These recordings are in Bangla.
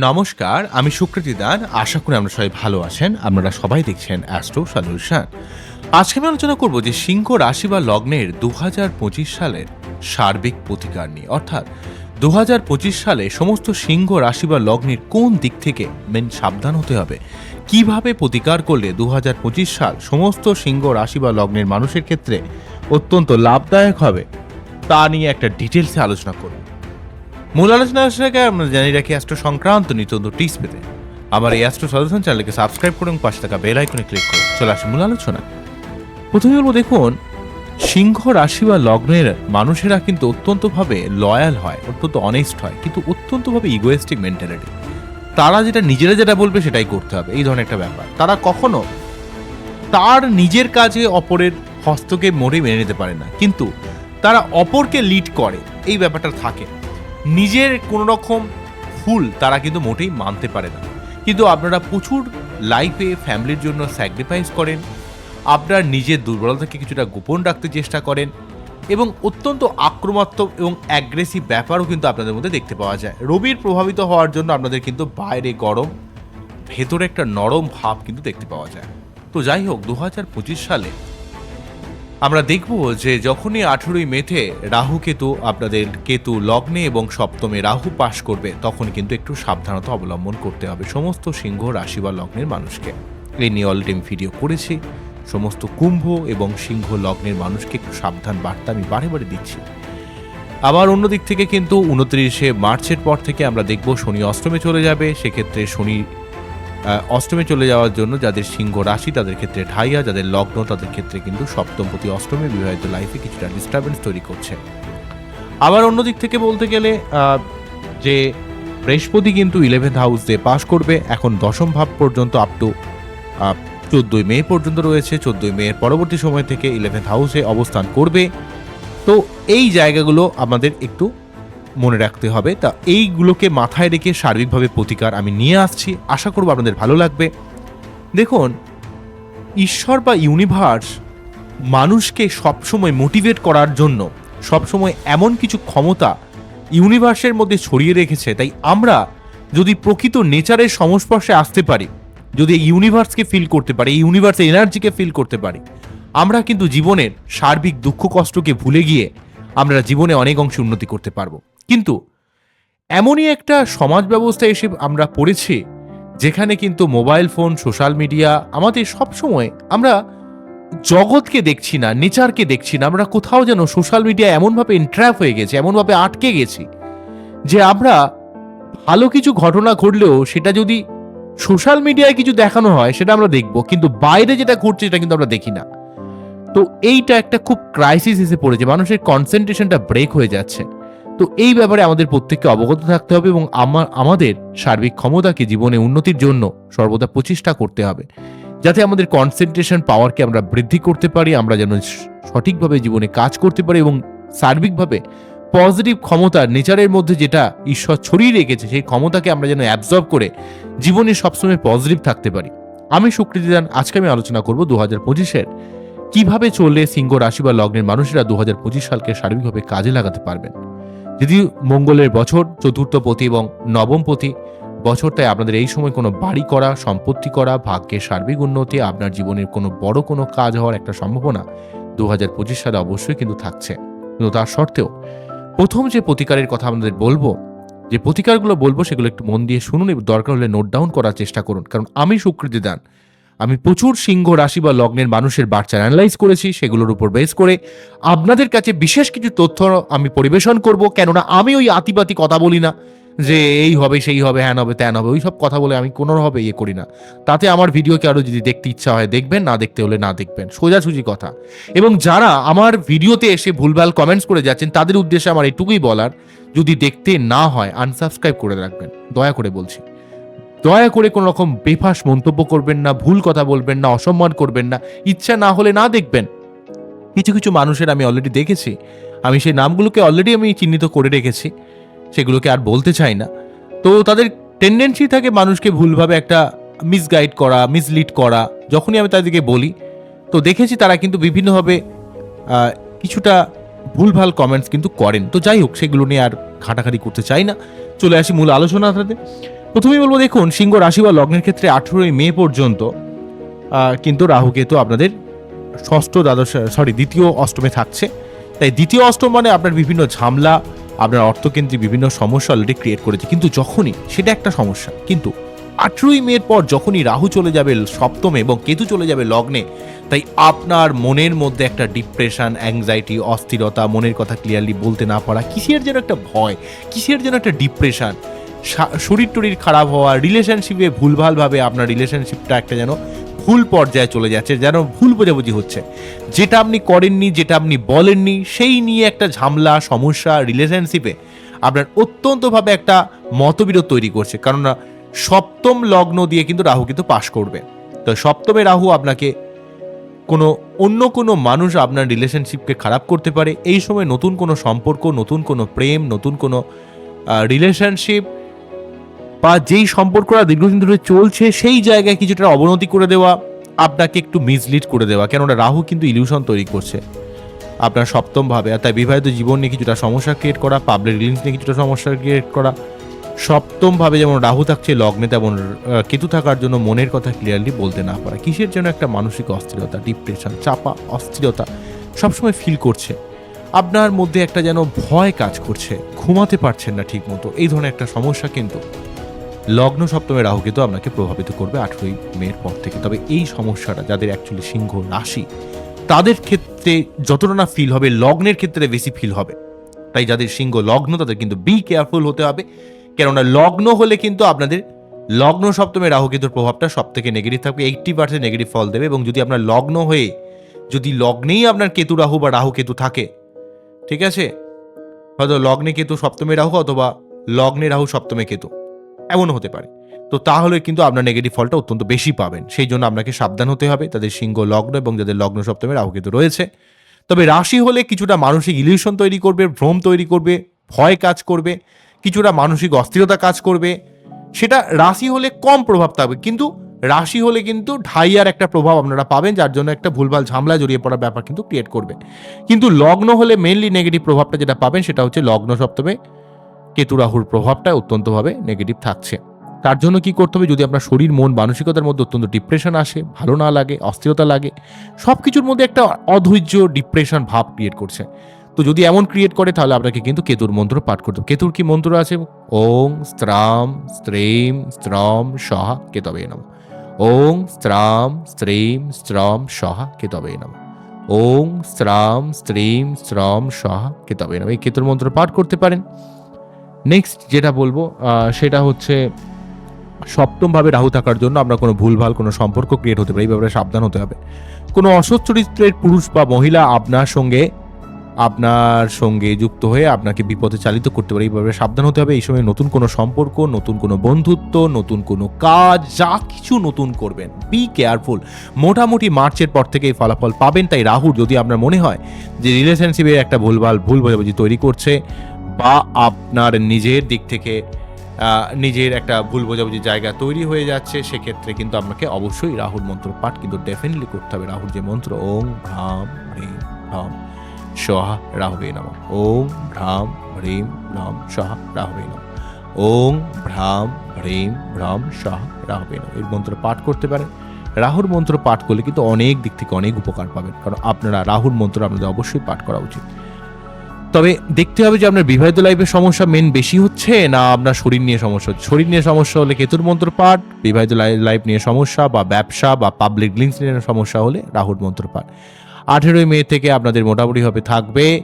নমস্কার, আমি সুকৃতি দান। আশা করি আমরা সবাই ভালো আছেন। আপনারা সবাই দেখছেন অ্যাস্ট্রো সলিউশন। আজকে আমি আলোচনা করব যে সিংহ রাশি বা লগ্নের দু হাজার পঁচিশ সালের সার্বিক প্রতিকার নিয়ে। অর্থাৎ দু হাজার পঁচিশ সালে সমস্ত সিংহ রাশি বা লগ্নের কোন দিক থেকে মেন সাবধান হতে হবে? কীভাবে প্রতিকার করলে দু হাজার পঁচিশ সাল সমস্ত সিংহ রাশি বা লগ্নের মানুষের ক্ষেত্রে অত্যন্ত লাভদায়ক হবে? তা নিয়ে একটা ডিটেলসে আলোচনা করব। মূল আলোচনা আসার আগে আমরা জানিয়ে রাখি অ্যাস্ট্রো সংক্রান্ত নিতন্ত টিপস পেতে। আমার এই অ্যাস্ট্রো সলিউশন চ্যানেলকে সাবস্ক্রাইব করুন, পাশে থাকা বেল আইকনে ক্লিক করুন। চলে আসি মূল আলোচনা প্রথমে বলব, দেখুন, সিংহ রাশি বা লগ্নের মানুষেরা কিন্তু অত্যন্তভাবে লয়াল হয়, অত্যন্ত অনেস্ট হয়, কিন্তু অত্যন্তভাবে ইগোয়েস্টিক মেন্টালিটি তারা যেটা নিজেরা যেটা বলবে সেটাই করতে হবে, এই ধরনের একটা ব্যাপার। তারা কখনো তার নিজের কাজে অপরের হস্তকে মোটেই মেনে নিতে পারে না, কিন্তু তারা অপরকে লিড করে, এই ব্যাপারটা থাকে। নিজের কোনো রকম ভুল তারা কিন্তু মোটেই মানতে পারে না। কিন্তু আপনারা প্রচুর লাইফে ফ্যামিলির জন্য স্যাক্রিফাইস করেন, আপনার নিজের দুর্বলতাকে কিছুটা গোপন রাখতে চেষ্টা করেন এবং অত্যন্ত আক্রমণাত্মক এবং অ্যাগ্রেসিভ ব্যাপারও কিন্তু আপনাদের মধ্যে দেখতে পাওয়া যায়। রবির প্রভাবিত হওয়ার জন্য আপনাদের কিন্তু বাইরে গরম, ভেতরে একটা নরম ভাব কিন্তু দেখতে পাওয়া যায়। তো যাই হোক দু হাজার পঁচিশ সালে আমরা দেখব যে যখনই আঠেরোই মেতে রাহু কেতু আপনাদের কেতু লগ্নে এবং সপ্তমে রাহু পাশ করবে, তখন কিন্তু একটু সাবধানতা অবলম্বন করতে হবে সমস্ত সিংহ রাশি বা লগ্নের মানুষকে। এই নিয়ে অলরেডি আমি ভিডিও করেছি। সমস্ত কুম্ভ এবং সিংহ লগ্নের মানুষকে একটু সাবধান বার্তা আমি বারে বারে দিচ্ছি। আবার অন্য দিক থেকে কিন্তু উনত্রিশে মার্চের পর থেকে আমরা দেখব শনি অষ্টমে চলে যাবে, সেক্ষেত্রে শনি অষ্টমে চলে যাওয়ার জন্য যাদের সিংহ রাশি তাদের ক্ষেত্রে ঢাইয়া, যাদের লগ্ন তাদের ক্ষেত্রে কিন্তু সপ্তমপতি অষ্টমে বিবাহিত লাইফে কিছুটা ডিস্টারবেন্স তৈরি করছে। আবার অন্য দিক থেকে বলতে গেলে যে বৃহস্পতি কিন্তু ইলেভেন্থ হাউস দিয়ে পাশ করবে। এখন দশম ভাব পর্যন্ত আপ টু চোদ্দই মে পর্যন্ত রয়েছে। চোদ্দই মে পরবর্তী সময় থেকে ইলেভেন্থ হাউসে অবস্থান করবে। তো এই জায়গাগুলো আমাদের একটু মনে রাখতে হবে। তা এইগুলোকে মাথায় রেখে সার্বিকভাবে প্রতিকার আমি নিয়ে আসছি। আশা করব আপনাদের ভালো লাগবে। দেখুন, ঈশ্বর বা ইউনিভার্স মানুষকে সবসময় মোটিভেট করার জন্য, সবসময় এমন কিছু ক্ষমতা ইউনিভার্সের মধ্যে ছড়িয়ে রেখেছে। তাই আমরা যদি প্রকৃত নেচারের সংস্পর্শে আসতে পারি, যদি ইউনিভার্সকে ফিল করতে পারি, এই ইউনিভার্সের এনার্জিকে ফিল করতে পারি, আমরা কিন্তু জীবনের সার্বিক দুঃখ কষ্টকে ভুলে গিয়ে আমরা জীবনে অনেক অংশে উন্নতি করতে পারব। কিন্তু এমনই একটা সমাজ ব্যবস্থা এসে আমরা পড়েছি, যেখানে কিন্তু মোবাইল ফোন, সোশ্যাল মিডিয়া আমাদের সব সময় আমরা জগৎকে দেখছি না, নেচারকে দেখছি না, আমরা কোথাও যেন সোশ্যাল মিডিয়া এমনভাবে ইন্ট্র্যাপ হয়ে গেছে, এমনভাবে আটকে গেছি, যে আমরা ভালো কিছু ঘটনা ঘটলেও সেটা যদি সোশ্যাল মিডিয়ায় কিছু দেখানো হয় সেটা আমরা দেখব, কিন্তু বাইরে যেটা ঘটছে সেটা কিন্তু আমরা দেখি না। তো এইটা একটা খুব ক্রাইসিস এসে পড়েছে, মানুষের কনসেন্ট্রেশনটা ব্রেক হয়ে যাচ্ছে। তো এই ব্যাপারে আমাদের প্রত্যেককে অবগত থাকতে হবে এবং আমার, আমাদের সার্বিক ক্ষমতাকে জীবনে উন্নতির জন্য সর্বদা প্রচেষ্টা করতে হবে। যাতে আমাদের কনসেন্ট্রেশন পাওয়ারকে আমরা বৃদ্ধি করতে পারি, আমরা যেন সঠিকভাবে জীবনে কাজ করতে পারি এবং সার্বিকভাবে পজিটিভ ক্ষমতা নেচারের মধ্যে যেটা ঈশ্বর ছড়িয়ে রেখেছে, সেই ক্ষমতাকে আমরা যেন অ্যাবজর্ব করে জীবনে সবসময় পজিটিভ থাকতে পারি। আমি সুকৃতি দান, আজকে আমি আলোচনা করব দু হাজার পঁচিশের কীভাবে চললে সিংহ রাশি বা লগ্নের মানুষেরা দু হাজার পঁচিশ সালকে সার্বিকভাবে কাজে লাগাতে পারবেন। যদি মঙ্গলের বছর চতুর্থ পতি এবং নবম পতি বছর তাই আপনাদের এই সময় কোনো বাড়ি করা, সম্পত্তি করা, ভাগ্যের সার্বিক উন্নতি, আপনার জীবনের কোনো বড় কোনো কাজ হওয়ার একটা সম্ভাবনা দু হাজার পঁচিশ সালে অবশ্যই কিন্তু থাকছে। কিন্তু তার সত্ত্বেও, প্রথম যে প্রতিকারের কথা আপনাদের বলব, যে প্রতিকারগুলো বলব সেগুলো একটু মন দিয়ে শুনুন এবং দরকার হলে নোট ডাউন করার চেষ্টা করুন। কারণ আমি স্বীকৃতি দান। আমি প্রচুর সিংহ রাশি বা লগ্নের মানুষের বার্তা অ্যানালাইজ করেছি, সেগুলোর উপর বেস করে আপনাদের কাছে বিশেষ কিছু তথ্য আমি পরিবেশন করব, কেননা আমি ওই আতিপাতি কথা বলি না যে এই হবে, সেই হবে, হ্যান হবে, ত্যান হবে ওই সব কথা বলে আমি কোনোভাবে ইয়ে করি না। তাতে আমার ভিডিওকে আরও যদি দেখতে ইচ্ছা হয় দেখবেন, না দেখতে হলে না দেখবেন। সোজাসুজি কথা। এবং যারা আমার ভিডিওতে এসে ভুলভাল কমেন্টস করে যাচ্ছেন, তাদের উদ্দেশ্যে আমার এটুকুই বলার, যদি দেখতে না হয় আনসাবস্ক্রাইব করে রাখবেন। দয়া করে বলছি। দয়া করে কোনো রকম বেফাস মন্তব্য করবেন না, ভুল কথা বলবেন না, অসম্মান করবেন না, ইচ্ছা না হলে না দেখবেন। কিছু কিছু মানুষের আমি অলরেডি দেখেছি। আমি সেই নামগুলোকে অলরেডি আমি চিহ্নিত করে রেখেছি। সেগুলোকে আর বলতে চাই না। তো তাদের টেন্ডেন্সি থাকে মানুষকে ভুলভাবে একটা মিসগাইড করা মিসলিড করা, যখনই আমি তাদেরকে বলি। তো দেখেছি তারা কিন্তু বিভিন্নভাবে কিছুটা ভুলভাল কমেন্টস কিন্তু করেন। তো যাই হোক, সেগুলো নিয়ে আর ঘাটাঘাটি করতে চাই না। চলে আসি মূল আলোচনাতে প্রথমেই বলব, দেখুন, সিংহ রাশি বা লগ্নের ক্ষেত্রে আঠেরোই মে পর্যন্ত কিন্তু রাহু কেতু আপনাদের ষষ্ঠ দ্বাদশ, সরি, দ্বিতীয় অষ্টমে থাকছে। তাই দ্বিতীয় অষ্টম মানে আপনার বিভিন্ন ঝামলা, আপনার অর্থকেন্দ্রিক বিভিন্ন সমস্যা অলরেডি ক্রিয়েট করেছে। কিন্তু যখনই, সেটা একটা সমস্যা। কিন্তু আঠেরোই মের পর যখনই রাহু চলে যাবে সপ্তমে এবং কেতু চলে যাবে লগ্নে, তাই আপনার মনের মধ্যে একটা ডিপ্রেশন অ্যাংজাইটি অস্থিরতা, মনের কথা ক্লিয়ারলি বলতে না পারা, কিসের যেন একটা ভয়, কিসের যেন একটা ডিপ্রেশন শরীর টরির খারাপ হওয়া রিলেশনশিপে ভুলভালভাবে আপনার রিলেশনশিপটা একটা যেন ভুল পর্যায়ে চলে যাচ্ছে, যেন ভুল বোঝাবুঝি হচ্ছে। যেটা আপনি করেননি, যেটা আপনি বলেননি, সেই নিয়ে একটা ঝামলা, সমস্যা রিলেশনশিপে আপনার অত্যন্তভাবে একটা মতবিরোধ তৈরি করছে। কারণ সপ্তম লগ্ন দিয়ে কিন্তু রাহু কিন্তু পাশ করবে। তো সপ্তমে রাহু আপনাকে কোনো, অন্য কোনো মানুষ আপনার রিলেশনশিপকে খারাপ করতে পারে। এই সময় নতুন কোনো সম্পর্ক, নতুন কোনো প্রেম, নতুন কোনো রিলেশনশিপ বা যেই সম্পর্কটা দীর্ঘদিন ধরে চলছে, সেই জায়গায় কিছুটা অবনতি করে দেওয়া, আপনাকে একটু মিসলিড করে দেওয়া। কেননা রাহু কিন্তু ইলিউশন তৈরি করছে। আপনার সপ্তম ভাবে আর তাই বিবাহিত জীবন নিয়ে কিছুটা সমস্যা ক্রিয়েট করা পাবলিক রিলিংস নিয়ে কিছুটা সমস্যা ক্রিয়েট করা। সপ্তম ভাবে যেমন রাহু থাকছে, লগ্নে তেমন কেতু থাকার জন্য মনের কথা ক্লিয়ারলি বলতে না পারা। কিসের জন্য একটা মানসিক অস্থিরতা ডিপ্রেশন চাপা অস্থিরতা সবসময় ফিল করছে। আপনার মধ্যে একটা যেন ভয় কাজ করছে, ঘুমাতে পারছেন না ঠিক মতো এই ধরনের একটা সমস্যা কিন্তু লগ্ন সপ্তমে রাহু কিন্তু আপনাকে প্রভাবিত করবে আঠেরোই মের পর থেকে। তবে এই সমস্যাটা, যাদের অ্যাকচুয়ালি সিংহ রাশি, তাদের ক্ষেত্রে যতটা না ফিল হবে, লগ্নের ক্ষেত্রে বেশি ফিল হবে। তাই যাদের সিংহ লগ্ন, তাদের কিন্তু বি কেয়ারফুল হতে হবে। কেননা লগ্ন হলে কিন্তু আপনাদের লগ্ন সপ্তমে রাহু কেতুর প্রভাবটা সব থেকে নেগেটিভ থাকবে এইটটি পার্সেন্ট নেগেটিভ ফল দেবে। এবং যদি আপনার লগ্ন হয়ে, যদি লগ্নেই আপনার কেতু রাহু বা রাহু কেতু থাকে, ঠিক আছে? হয়তো লগ্নে কেতু সপ্তমে রাহু অথবা লগ্নে রাহু সপ্তমে কেতু। এমনও হতে পারে। তো তাহলে কিন্তু আপনার নেগেটিভ ফলটা অত্যন্ত বেশি পাবেন। সেই জন্য আপনাকে সাবধান হতে হবে। তাদের সিংহ লগ্ন এবং যাদের লগ্ন সপ্তমে রাহুকেতু রয়েছে। তবে রাশি হলে কিছুটা মানসিক ইলিউশন তৈরি করবে, ভ্রম তৈরি করবে, ভয় কাজ করবে, কিছুটা মানসিক অস্থিরতা কাজ করবে। সেটা রাশি হলে কম প্রভাব থাকবে। কিন্তু রাশি হলে কিন্তু ঢাইয়ার একটা প্রভাব আপনারা পাবেন, যার জন্য একটা ভুলভাল ঝামলা জড়িয়ে পড়ার ব্যাপার কিন্তু ক্রিয়েট করবে। কিন্তু লগ্ন হলে মেনলি নেগেটিভ প্রভাবটা যেটা পাবেন সেটা হচ্ছে লগ্ন সপ্তমে কেতু রাহুর প্রভাবটা অত্যন্তভাবে নেগেটিভ থাকছে। তার জন্য কি করতে হবে? যদি আপনার শরীর, মন, মানসিকতার মধ্যে অত্যন্ত ডিপ্রেশন আসে, ভালো না লাগে, অস্থিরতা লাগে সব কিছুর মধ্যে একটা অধৈর্য ডিপ্রেশন ভাব ক্রিয়েট করছে। তো যদি এমন ক্রিয়েট করে, তাহলে আপনাকে কিন্তু কেতুর মন্ত্র পাঠ করতে হবে। কেতুর কি মন্ত্র আছে? ওং স্ত্রাম স্ত্রেম স্ত্রম সহা কেতবে নম। ওং স্ত্রাম স্ত্রেম স্ত্রম সহা কেতবে নম। ওং স্ত্রাম স্ত্রেম স্ত্রম সহা কেতবে নম। এই কেতুর মন্ত্র পাঠ করতে পারেন। নেক্সট যেটা বলব সেটা হচ্ছে সপ্তমভাবে রাহু থাকার জন্য আমরা কোনো ভুলভাল, কোনো সম্পর্ক ক্রিয়েট হতে পারে, এই ব্যাপারে সাবধান হতে হবে। কোনো অসৎ চরিত্রের পুরুষ বা মহিলা আপনার সঙ্গে আপনার সঙ্গে যুক্ত হয়ে আপনাকে বিপদে চালিত করতে পারে, এই ব্যাপারে সাবধান হতে হবে। এই সময় নতুন কোনো সম্পর্ক, নতুন কোনো বন্ধুত্ব, নতুন কোনো কাজ, যা কিছু নতুন করবেন। বি কেয়ারফুল মোটামুটি মার্চের পর থেকে এই ফলাফল পাবেন। তাই রাহুর যদি আপনার মনে হয় যে রিলেশনশিপে একটা ভুলভাল, ভুল বোঝাবুঝি তৈরি করছে বা আপনার নিজের দিক থেকে নিজের একটা ভুল বোঝাবুঝি জায়গা তৈরি হয়ে যাচ্ছে, সেক্ষেত্রে কিন্তু আপনাকে অবশ্যই রাহুল মন্ত্র পাঠ কিন্তু ডেফিনেটলি করতে হবে। রাহুল যে মন্ত্র ওং ভ্রাম হ্রিম ভ্রাম সহা রাহবে নম। ওং ভ্রাম হ্রিম ভ্রাম সহা রাহবে নম। ওং ভ্রাম হ্রিম ভ্রাম সহা রাহবে নম। এই মন্ত্র পাঠ করতে পারেন রাহুর মন্ত্র পাঠ করলে কিন্তু অনেক দিক থেকে অনেক উপকার পাবেন। কারণ আপনারা রাহুর মন্ত্র আপনাদের অবশ্যই পাঠ করা উচিত। তবে দেখতে হবে যে আপনার বিবাহিত লাইফের সমস্যা মেন বেশি হচ্ছে না আপনার শরীর নিয়ে সমস্যা হচ্ছে? শরীর নিয়ে সমস্যা হলে কেতুর মন্ত্র পাঠ, বিবাহিত লাইফ নিয়ে সমস্যা বা ব্যবসা বা পাবলিক লিঙ্কস নিয়ে সমস্যা হলে রাহুর মন্ত্র পাঠ। আঠেরোই মে থেকে আপনাদের মোটামুটি হবে থাকবে,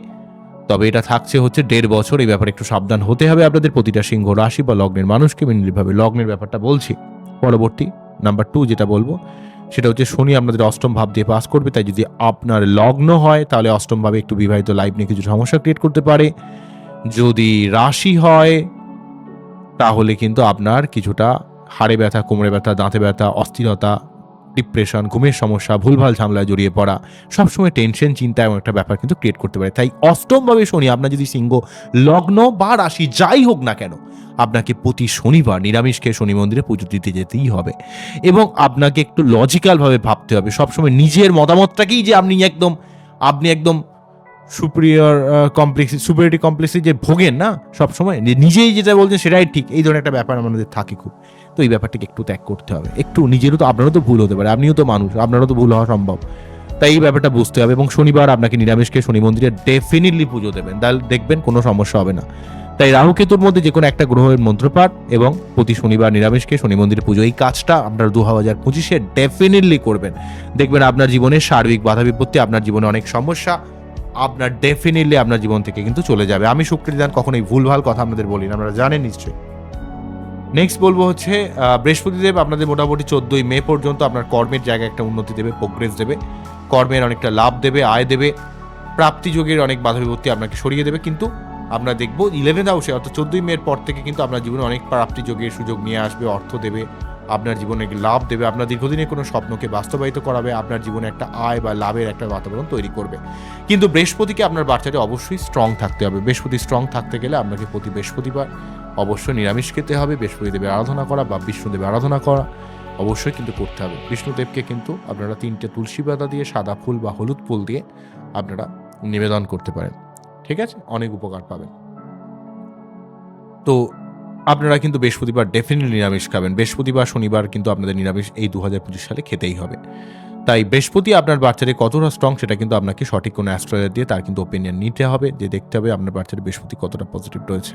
তবে এটা থাকছে হচ্ছে দেড় বছর। এই ব্যাপারে একটু সাবধান হতে হবে আপনাদের। প্রতিটা সিংহ রাশি বা লগ্নের মানুষকে মেনলিভাবে লগ্নের ব্যাপারটা বলছি। পরবর্তী নাম্বার টু যেটা বলব সেটা হচ্ছে শনি আপনাদের অষ্টম ভাব দিয়ে পাস করবে, তাই যদি আপনার লগ্ন হয়, তাহলে অষ্টম ভাবে একটু বিবাহিত লাইফ নিয়ে কিছু সমস্যা ক্রিয়েট করতে পারে। যদি রাশি হয়, তাহলে কিন্তু আপনার কিছুটা হাড়ে ব্যথা, কোমরে ব্যথা, দাঁতে ব্যথা, অস্থিরতা ডিপ্রেশন, ঘুমের সমস্যা, ভুলভাল ঝামেলায় জড়িয়ে পড়া, সবসময় টেনশন, চিন্তা এমন একটা ব্যাপার কিন্তু ক্রিয়েট করতে পারে। তাই অষ্টমভাবে শনি, আপনার যদি সিংহ, লগ্ন বা রাশি যাই হোক না কেন, আপনাকে প্রতি শনিবার নিরামিষ খেয়ে শনি মন্দিরে পুজো দিতে যেতেই হবে এবং আপনাকে একটু লজিক্যালভাবে ভাবতে হবে। সবসময় নিজের মতামতটাকেই যে আপনি একদম আপনি একদম সুপ্রিয়র কমপ্লেক্স সুপিরিয়রিটি কমপ্লেক্সে যে ভোগেন না, সবসময় যে নিজেই যেটা বলছেন সেটাই ঠিক। এই ধরনের একটা ব্যাপার আমাদের থাকে খুব। তো এই ব্যাপারটাকে একটু ত্যাগ করতে হবে। একটু নিজেরও তো, আপনারও তো ভুল হতে পারে, আপনিও তো মানুষ, আপনারও তো ভুল হওয়া সম্ভব। তাই এই ব্যাপারটা বুঝতে হবে এবং শনিবার আপনাকে নিরামিষকে শনি মন্দিরে ডেফিনেটলি পুজো দেবেন। তাহলে দেখবেন কোনো সমস্যা হবে না। তাই রাহু কেতুর মধ্যে যে কোনো একটা গ্রহের মন্ত্রপাঠ এবং প্রতি শনিবার নিরামিষকে শনি মন্দিরে পুজো, এই কাজটা আপনার দু হাজার পঁচিশে ডেফিনেটলি করবেন। দেখবেন আপনার জীবনে সার্বিক বাধা বিপত্তি, আপনার জীবনে অনেক সমস্যা আপনার ডেফিনেটলি আপনার জীবন থেকে কিন্তু চলে যাবে। আমি শুক্রদান কখনোই ভুলভাল কথা আপনাদের বলি না আপনারা জানেন নিশ্চয়ই। নেক্সট বলব হচ্ছে বৃহস্পতিদেব আপনাদের মোটামুটি চোদ্দই মে পর্যন্ত আপনার কর্মের জায়গায় একটা উন্নতি দেবে প্রোগ্রেস দেবে। কর্মের অনেকটা লাভ দেবে, আয় দেবে। প্রাপ্তিযোগের অনেক বাধা বিপত্তি আপনাকে সরিয়ে দেবে। কিন্তু আমরা দেখব ইলেভেন হাউসে অর্থাৎ চোদ্দই মের পর থেকে কিন্তু আপনার জীবনে অনেক প্রাপ্তিযোগের সুযোগ নিয়ে আসবে, অর্থ দেবে আপনার জীবনে লাভ দেবে, আপনার দীর্ঘদিনের কোনো স্বপ্নকে বাস্তবায়িত করাবে, আপনার জীবনে একটা আয় বা লাভের একটা বাতাবরণ তৈরি করবে। কিন্তু বৃহস্পতিকে আপনার বাচ্চাটি অবশ্যই স্ট্রং থাকতে হবে। বৃহস্পতি স্ট্রং থাকতে গেলে আপনাকে প্রতি বৃহস্পতিবার অবশ্যই নিরামিষ খেতে হবে বৃহস্পতিদেবের আরাধনা করা বা বিষ্ণুদেবের আরাধনা করা অবশ্যই কিন্তু করতে হবে। বিষ্ণুদেবকে কিন্তু আপনারা তিনটে তুলসী পাতা দিয়ে, সাদা ফুল বা হলুদ ফুল দিয়ে আপনারা নিবেদন করতে পারেন। ঠিক আছে? অনেক উপকার পাবেন। তো আপনারা কিন্তু বৃহস্পতিবার ডেফিনেটলি নিরামিষ খাবেন। বৃহস্পতিবার, শনিবার কিন্তু আপনাদের নিরামিষ এই দু হাজার পঁচিশ সালে খেতেই হবে। তাই বৃহস্পতি আপনার বাচ্চাদের কতটা স্ট্রং সেটা কিন্তু আপনাকে সঠিক কোনো অ্যাস্ট্রোলজার দিয়ে তার কিন্তু ওপিনিয়ন নিতে হবে, যে দেখতে হবে আপনার বাচ্চাদের বৃহস্পতি কতটা পজিটিভ রয়েছে।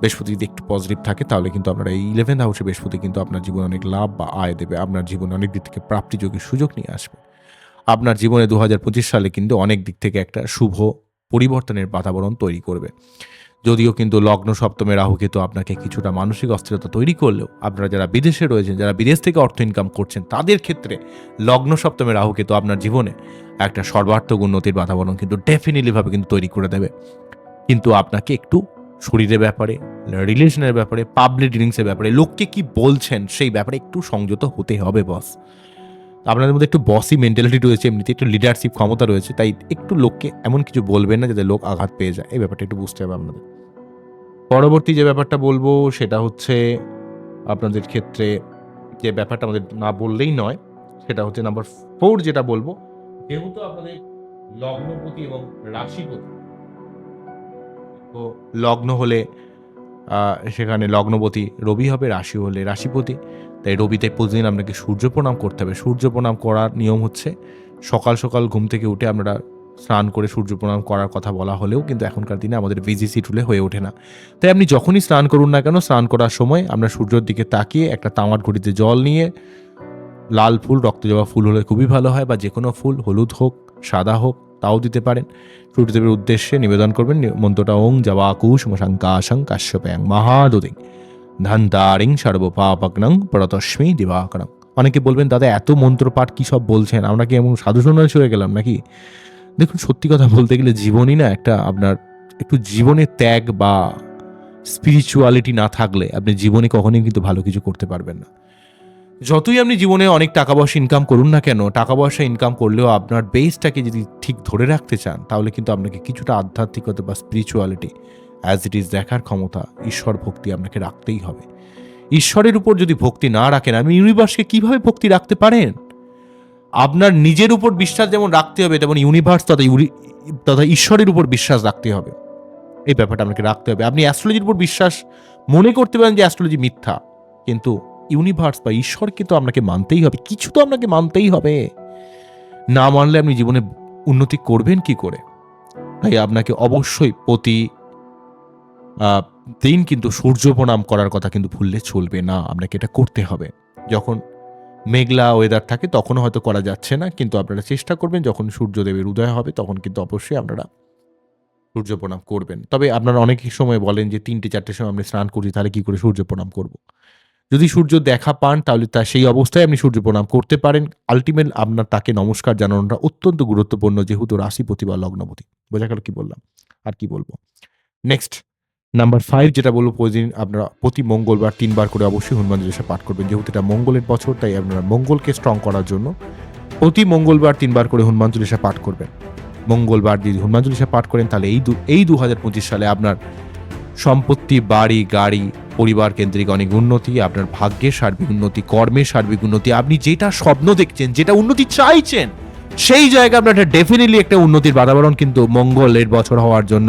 বৃহস্পতি যদি একটু পজিটিভ থাকে তাহলে কিন্তু আপনারা এই ইলেভেন্থ হাউসে বৃহস্পতি কিন্তু আপনার জীবনে অনেক লাভ বা আয় দেবে, আপনার জীবনে অনেক দিক থেকে প্রাপ্তিযোগের সুযোগ নিয়ে আসবে। আপনার জীবনে দু হাজার পঁচিশ সালে কিন্তু অনেক দিক থেকে একটা শুভ পরিবর্তনের বাতাবরণ তৈরি করবে। যদিও কিন্তু লগ্ন, সপ্তমে রাহু কিন্তু আপনাকে কিছুটা মানসিক অস্থিরতা তৈরি করলেও আপনারা যারা বিদেশে রয়েছেন, যারা বিদেশ থেকে অর্থ ইনকাম করছেন, তাদের ক্ষেত্রে লগ্ন, সপ্তমে রাহু কিন্তু আপনার জীবনে একটা সর্বার্থক উন্নতির বাতাবরণ কিন্তু ডেফিনেটলিভাবে কিন্তু তৈরি করে দেবে। কিন্তু আপনাকে একটু শরীরের ব্যাপারে রিলেশনের ব্যাপারে পাবলিক ডিলিংসের ব্যাপারে, লোককে কি বলছেন সেই ব্যাপারে একটু সংযত হতে হবে বস আপনাদের মধ্যে একটু বসি মেন্টালিটি রয়েছে, এমনিতে একটু লিডারশিপ ক্ষমতা রয়েছে, তাই একটু লোককে এমন কিছু বলবেন না যাতে লোক আঘাত পেয়ে যায়, এই ব্যাপারটা একটু বুঝতে হবে আপনাদের। পরবর্তী যে ব্যাপারটা বলব, সেটা হচ্ছে আপনাদের ক্ষেত্রে যে ব্যাপারটা আমাদের না বললেই নয়, সেটা হচ্ছে নাম্বার ফোর যেটা বলব, যেহেতু আপনাদের লগ্নপতি এবং রাশিপতি। তো লগ্ন হলে সেখানে লগ্নপতি রবি হবে, রাশি হলে রাশিপতি। তাই রবিতে প্রতিদিন আপনাকে সূর্য প্রণাম করতে হবে। সূর্য প্রণাম করার নিয়ম হচ্ছে, সকাল সকাল ঘুম থেকে উঠে আমরা স্নান করে সূর্য প্রণাম করার কথা বলা হলেও কিন্তু এখনকার দিনে আমাদের ভিজিসি টুলে হয়ে ওঠে না। তাই আপনি যখনই স্নান করুন না কেন, স্নান করার সময় আমরা সূর্যের দিকে তাকিয়ে একটা তামার ঘটিতে জল নিয়ে লাল ফুল রক্তজবা ফুল হলে খুবই ভালো হয় বা যে কোনো ফুল, হলুদ হোক, সাদা হোক, তাও দিতে পারেন। সূর্যদেবের উদ্দেশ্যে নিবেদন করবেন মন্ত্রটা ওং জবাকুশ শঙ্কাশং কাশ্যপ্যাং মহাদুদিং ধান্তারিং সর্বপাপগ্নং প্রতস্মি দিবাকরং। অনেকে বলবেন, দাদা, এত মন্ত্রপাঠ কী সব বলছেন? আমরা কি এমন সাধু সন্ন্যাসী হয়ে গেলাম নাকি? দেখুন, সত্যি কথা বলতে গেলে জীবনই না একটা আপনার একটু জীবনের ত্যাগ বা স্পিরিচুয়ালিটি না থাকলে আপনি জীবনে কখনোই কিন্তু ভালো কিছু করতে পারবেন না। যতই আপনি জীবনে অনেক টাকা পয়সা ইনকাম করুন না কেন, টাকা পয়সা ইনকাম করলেও আপনার বেসটাকে যদি ঠিক ধরে রাখতে চান, তাহলে কিন্তু আপনাকে কিছুটা আধ্যাত্মিকতা বা স্পিরিচুয়ালিটি অ্যাজ ইট ইজ দেখার ক্ষমতা, ঈশ্বর ভক্তি আপনাকে রাখতেই হবে। ঈশ্বরের উপর যদি ভক্তি না রাখেন, আপনি ইউনিভার্সকে কীভাবে ভক্তি রাখতে পারেন? আপনার নিজের উপর বিশ্বাস যেমন রাখতে হবে, তেমন ইউনিভার্স তথা তথা ঈশ্বরের উপর বিশ্বাস রাখতে হবে। এই ব্যাপারটা আপনাকে রাখতে হবে। আপনি অ্যাস্ট্রোলজির উপর বিশ্বাস মনে করতে পারেন যে অ্যাস্ট্রোলজি মিথ্যা, কিন্তু ইউনিভার্স বা ঈশ্বরকে তো আপনাকে মানতেই হবে। কিছু তো আপনাকে মানতেই হবে। না মানলে আপনি জীবনে উন্নতি করবেন কি করে? তাই আপনাকে অবশ্যই প্রতি দিন কিন্তু সূর্য প্রণাম করার কথা কিন্তু ভুললে চলবে না। আপনাকে এটা করতে হবে। যখন মেঘলা ওয়েদার থাকে, তখনও হয়তো করা যাচ্ছে না, কিন্তু আপনারা চেষ্টা করবেন যখন সূর্যদেবের উদয় হবে, তখন কিন্তু অবশ্যই আপনারা সূর্য প্রণাম করবেন। তবে আপনারা অনেক সময় বলেন যে তিনটে, চারটের সময় আমরা স্নান করি তাহলে কি করে সূর্য প্রণাম করব? যদি সূর্য দেখা পান, তাহলে তা সেই অবস্থায় আপনি সূর্য প্রণাম করতে পারেন। আলটিমেট আপনার তাকে নমস্কার জানানোটা অত্যন্ত গুরুত্বপূর্ণ, যেহেতু রাশিপতি বা লগ্নপতি। বোঝা গেল কি বললাম? আর কি বলব? নেক্সট নাম্বার ফাইভ যেটা বলব প্রতিদিন আপনারা প্রতি মঙ্গলবার তিনবার করে অবশ্যই হনুমান চালিসা পাঠ করবেন। যেহেতু এটা মঙ্গলের বছর, তাই আপনারা মঙ্গলকে স্ট্রং করার জন্য প্রতি মঙ্গলবার তিনবার করে হনুমান চালিসা পাঠ করবেন। মঙ্গলবার যদি হনুমান চালিসা পাঠ করেন, তাহলে এই দু এই দু হাজার পঁচিশ সালে আপনার সম্পত্তি, বাড়ি, গাড়ি, পরিবার কেন্দ্রিক অনেক উন্নতি, আপনার ভাগ্যের সার্বিক উন্নতি, কর্মের সার্বিক উন্নতি, আপনি যেটা স্বপ্ন দেখছেন, যেটা উন্নতি চাইছেন, সেই জায়গায় আপনার একটা ডেফিনেটলি একটা উন্নতির বাতাবরণ কিন্তু মঙ্গলের বছর হওয়ার জন্য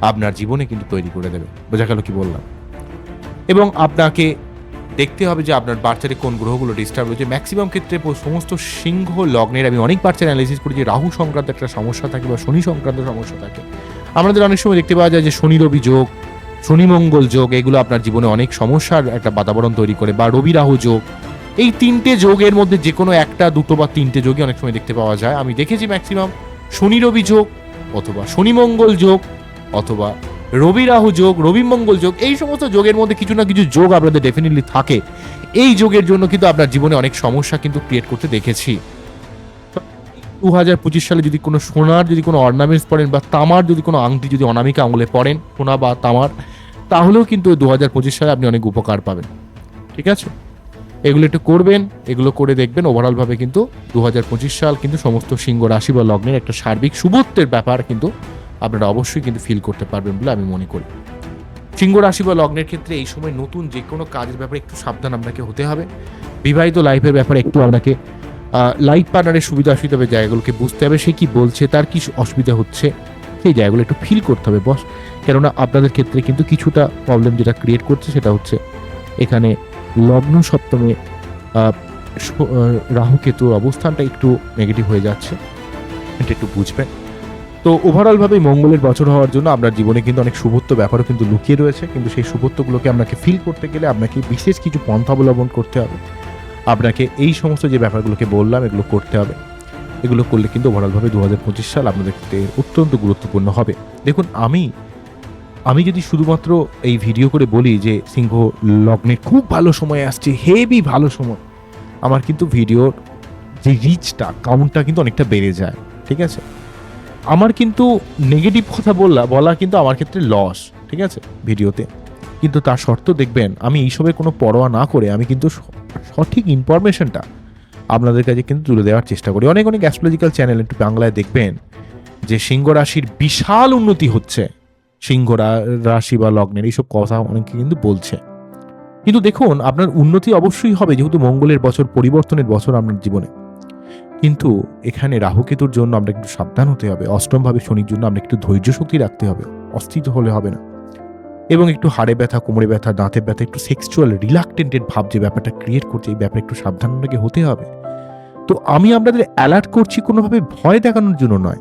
আপনার জীবনে কিন্তু তৈরি করে দেবে। বোঝা গেল কি বললাম? এবং আপনাকে দেখতে হবে যে আপনার বাচ্চারে কোন গ্রহগুলো ডিস্টার্ব হয়েছে ম্যাক্সিমাম ক্ষেত্রে সমস্ত সিংহ লগ্নের, আমি অনেক বাচ্চার অ্যানালিসিস করি যে রাহু সংক্রান্ত একটা সমস্যা থাকে বা শনি সংক্রান্ত সমস্যা থাকে। আমাদের অনেক সময় দেখতে পাওয়া যায় যে শনি রবি যোগ, শনি মঙ্গল যোগ, এগুলো আপনার জীবনে অনেক সমস্যার একটা বাতাবরণ তৈরি করে, বা রবি রাহু যোগ। এই তিনটে যোগের মধ্যে যে কোনো একটা, দুটো বা তিনটে যোগই অনেক সময় দেখতে পাওয়া যায়। আমি দেখেছি ম্যাক্সিমাম শনি রবি যোগ অথবা শনি মঙ্গল যোগ অথবা রবি রাহু যোগ, রবি মঙ্গল যোগ, এই সমস্ত যোগের মধ্যে কিছু না কিছু যোগ আপনাদের ডেফিনেটলি থাকে। এই যোগের জন্য কিন্তু আপনার জীবনে অনেক সমস্যা কিন্তু ক্রিয়েট করতে দেখেছি। দু হাজার পঁচিশ সালে যদি কোনো সোনার, যদি কোনো অর্নামেন্টস পড়েন বা তামার, যদি কোনো আংটি, যদি অনামিকা আঙুলে পড়েন, সোনা বা তামার, তাহলেও কিন্তু দু হাজার পঁচিশ সালে আপনি অনেক উপকার পাবেন। ঠিক আছে? এগুলো একটু করবেন, এগুলো করে দেখবেন ওভারঅলভাবে কিন্তু দু হাজার পঁচিশ সাল কিন্তু সমস্ত সিংহ রাশি বা লগ্নের একটা সার্বিক শুভত্বের ব্যাপার কিন্তু আপনারা অবশ্যই কিন্তু ফিল করতে পারবেন বলে আমি মনে করি। সিংহ রাশি বা লগ্নের ক্ষেত্রে এই সময় নতুন যে কোনো কাজের ব্যাপারে একটু সাবধান আপনাকে হতে হবে। বিবাহিত লাইফের ব্যাপারে একটু আপনাকে লাইফ পার্টনারের সুবিধা অসুবিধা হবে জায়গাগুলোকে বুঝতে হবে সে কি বলছে তার কি অসুবিধা হচ্ছে সেই জায়গাগুলো একটু ফিল করতে হবে বস কেননা আপনাদের ক্ষেত্রে কিন্তু কিছুটা প্রবলেম যেটা ক্রিয়েট করছে সেটা হচ্ছে এখানে লগ্ন সপ্তমে আহ, রাহু কেতুর অবস্থানটা একটু নেগেটিভ হয়ে যাচ্ছে। এটা একটু বুঝবেন। তো ওভারঅলভাবে মঙ্গলের বছর হওয়ার জন্য আপনার জীবনে কিন্তু অনেক শুভত্ব ব্যাপারও কিন্তু লুকিয়ে রয়েছে। কিন্তু সেই শুভত্বগুলোকে আপনাকে ফিল করতে গেলে আপনাকে বিশেষ কিছু পন্থা অবলম্বন করতে হবে। আপনাকে এই সমস্ত যে ব্যাপারগুলোকে বললাম, এগুলো করতে হবে। এগুলো করলে কিন্তু ওভারঅলভাবে দু হাজার পঁচিশ সাল আপনাদের অত্যন্ত গুরুত্বপূর্ণ হবে। দেখুন, আমি আমি যদি শুধুমাত্র এই ভিডিও করে বলি যে সিংহ লগ্নে খুব ভালো সময় আসছে হেভি ভালো সময়, আমার কিন্তু ভিডিওর যে রিচটা কাউন্টটা কিন্তু অনেকটা বেড়ে যায়। ঠিক আছে? আমার কিন্তু নেগেটিভ কথা বললা, বলা কিন্তু আমার ক্ষেত্রে লস ঠিক আছে, ভিডিওতে। কিন্তু তার শর্ত দেখবেন, আমি এইসবের কোনো পরোয়া না করে আমি কিন্তু সঠিক ইনফরমেশনটা আপনাদের কাছে কিন্তু তুলে দেওয়ার চেষ্টা করি। অনেক অনেক অ্যাস্ট্রোলজিক্যাল চ্যানেল একটু বাংলায় দেখবেন, যে সিংহ রাশির বিশাল উন্নতি হচ্ছে। সিংহ রাশি বা লগ্নের এইসব কথা অনেকে কিন্তু বলছে। কিন্তু দেখুন, আপনার উন্নতি অবশ্যই হবে যেহেতু মঙ্গলের বছর, পরিবর্তনের বছর আপনার জীবনে। কিন্তু এখানে রাহুকেতুর জন্য আমরা একটু সাবধান হতে হবে অষ্টম ভাবে শনির জন্য আমরা একটু ধৈর্য শক্তি রাখতে হবে, অস্থিত হলে হবে না। এবং একটু হাড়ে ব্যথা, কোমরে ব্যথা দাঁতে ব্যথা, একটু সেক্সুয়াল রিলাক্টেন্টেড ভাব যে ব্যাপারটা ক্রিয়েট করছে, এই ব্যাপারে একটু সাবধান আপনাকে হতে হবে। তো আমি আপনাদের অ্যালার্ট করছি কোনোভাবে ভয় দেখানোর জন্য নয়।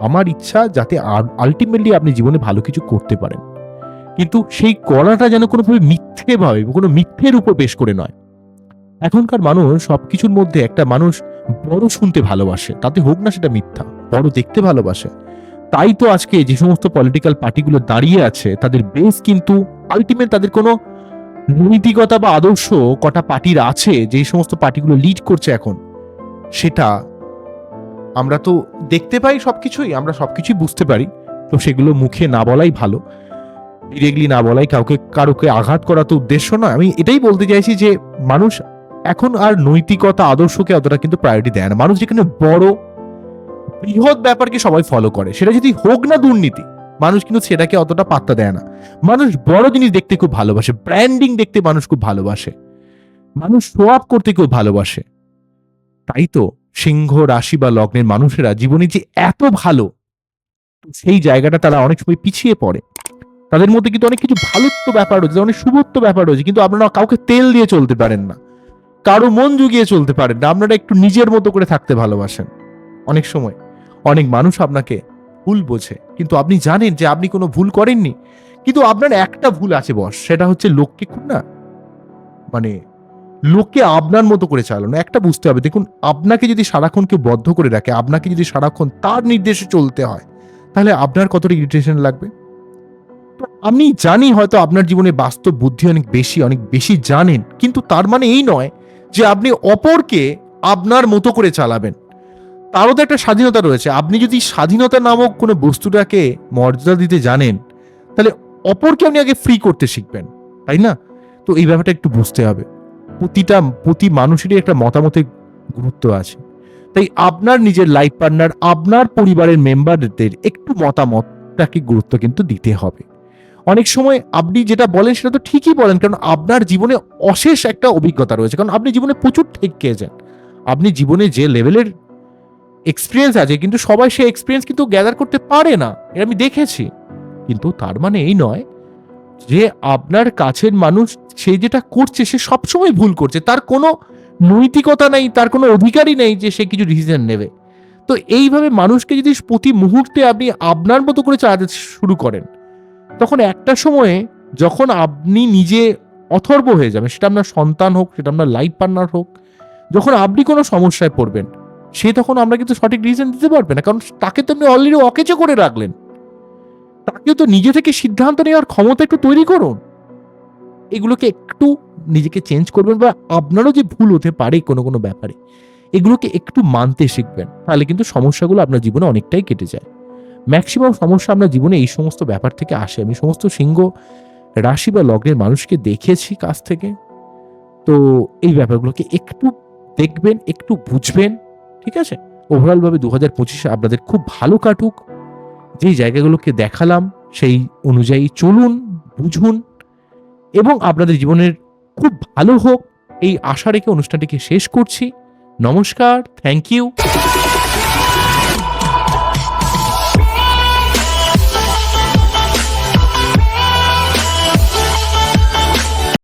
আমার ইচ্ছা যাতে আলটিমেটলি আপনি জীবনে ভালো কিছু করতে পারেন। কিন্তু সেই করাটা যেন কোনোভাবে মিথ্যে ভাবে, কোনো মিথ্যের উপর বেশ করে নয়। এখনকার মানুষ সব কিছুর মধ্যে একটা মানুষ বড় শুনতে ভালোবাসে, তাতে হোক না সেটা মিথ্যা, বড় দেখতে ভালোবাসে। তাই তো আজকে যে সমস্ত পলিটিক্যাল পার্টিগুলো দাঁড়িয়ে আছে, তাদের বেস কিন্তু আলটিমেট তাদের কোনো নৈতিকতা বা আদর্শ কটা পার্টির আছে যেই সমস্ত পার্টিগুলো লিড করছে এখন, সেটা আমরা তো দেখতে পাই সবকিছুই, আমরা সবকিছুই বুঝতে পারি। তো সেগুলো মুখে না বলাই ভালো ডিরেক্টলি না বলাই কাউকে, কারোকে আঘাত করা তো উদ্দেশ্য নয়। আমি এটাই বলতে চাইছি যে মানুষ এখন আর নৈতিকতা আদর্শকে অতটা কিন্তু প্রায়োরিটি দেয় না। মানুষ যেখানে বড়, বৃহৎ ব্যাপারকে সবাই ফলো করে। সেটা যদি হোক না দুর্নীতি, মানুষ কিন্তু সেটাকে অতটা পাত্তা দেয় না। মানুষ বড় জিনিস দেখতে খুব ভালোবাসে ব্র্যান্ডিং দেখতে মানুষ খুব ভালোবাসে। মানুষ শো আপ করতে খুব ভালোবাসে। তাই তো সিংহ, রাশি বা লগ্নের মানুষেরা জীবনে যে এত ভালো, সেই জায়গাটা তারা অনেক সময় পিছিয়ে পড়ে। তাদের মধ্যে কিন্তু অনেক কিছু ভালোত্ব ব্যাপার রয়েছে, অনেক শুভত্ব ব্যাপার রয়েছে, কিন্তু আপনারা কাউকে তেল দিয়ে চলতে পারেন না। কারও মন জুগিয়ে চলতে পারেন না। আপনারা একটু নিজের মতো করে থাকতে ভালোবাসেন। অনেক সময় অনেক মানুষ আপনাকে ভুল বোঝে। কিন্তু আপনি জানেন যে আপনি কোনো ভুল করেননি। কিন্তু আপনার একটা ভুল আছে বস, সেটা হচ্ছে লোককে খুব না মানে লোককে আপনার মতো করে চালানো। একটা বুঝতে হবে, দেখুন, আপনাকে যদি সারাক্ষণ কেউ বদ্ধ করে রাখে, আপনাকে যদি সারাক্ষণ তার নির্দেশে চলতে হয়, তাহলে আপনার কতটা ইরিটেশন লাগবে? আমি জানি হয়তো আপনার জীবনে বাস্তব বুদ্ধি অনেক বেশি অনেক বেশি জানেন। কিন্তু তার মানে এই নয় যে আপনি অপরকে আপনার মতো করে চালাবেন। তারও তো একটা স্বাধীনতা রয়েছে। আপনি যদি স্বাধীনতা নামক কোনো বস্তুটাকে মর্যাদা দিতে জানেন, তাহলে অপরকে আপনি আগে ফ্রি করতে শিখবেন, তাই না? তো এই ব্যাপারটা একটু বুঝতে হবে। প্রতিটা, প্রতি মানুষেরই একটা মতামতের গুরুত্ব আছে। তাই আপনার নিজের লাইফ পার্টনার আপনার পরিবারের মেম্বারদের একটু মতামতটাকে গুরুত্ব কিন্তু দিতে হবে। অনেক সময় আপনি যেটা বলেন সেটা তো ঠিকই বলেন, কারণ আপনার জীবনে অশেষ একটা অভিজ্ঞতা রয়েছে। কারণ আপনি জীবনে প্রচুর ঠেক খেয়েছেন আপনি জীবনে যে লেভেলের এক্সপিরিয়েন্স আছে, কিন্তু সবাই সেই এক্সপিরিয়েন্স কিন্তু গ্যাদার করতে পারে না। এটা আমি দেখেছি। কিন্তু তার মানে এই নয় যে আপনার কাছের মানুষ সে যেটা করছে, সে সবসময় ভুল করছে। তার কোনো নৈতিকতা নেই, তার কোনো অধিকারই নেই যে সে কিছু ডিসিশন নেবে। তো এইভাবে মানুষকে যদি প্রতি মুহূর্তে আপনি আপনার মতো করে চালাতে শুরু করেন তখন একটা সময়ে যখন আপনি নিজে অথর্ব হয়ে যাবেন, সেটা আপনার সন্তান হোক, সেটা আপনার লাইফ পার্টনার হোক, যখন আপনি কোনো সমস্যায় পড়বেন, সে তখন আমরা কিন্তু সঠিক ডিসিশন দিতে পারবে না, কারণ তাকে তো আপনি অলরেডি অকেচে করে রাখলেন। তাকেও তো নিজে থেকে সিদ্ধান্ত নেওয়ার ক্ষমতা একটু তৈরি করুন। এগুলোকে একটু নিজেকে চেঞ্জ করবেন বা আপনারও যে ভুল হতে পারে কোনো কোনো ব্যাপারে, এগুলোকে একটু মানতে শিখবেন, তাহলে কিন্তু সমস্যাগুলো আপনার জীবনে অনেকটাই কেটে যায়। ম্যাক্সিমাম সমস্যা আমরা জীবনে এই সমস্ত ব্যাপার থেকে আসে। আমি সমস্ত সিংহ রাশি বা লগ্নের মানুষকে দেখেছি কাছ থেকে। তো এই ব্যাপারগুলোকে একটু দেখবেন, একটু বুঝবেন, ঠিক আছে? ওভারঅলভাবে দু হাজার পঁচিশে আপনাদের খুব ভালো কাটুক। যেই জায়গাগুলোকে দেখালাম, সেই অনুযায়ী চলুন, বুঝুন এবং আপনাদের জীবনের খুব ভালো হোক। এই আশা রেখে অনুষ্ঠানটিকে শেষ করছি। নমস্কার থ্যাংক ইউ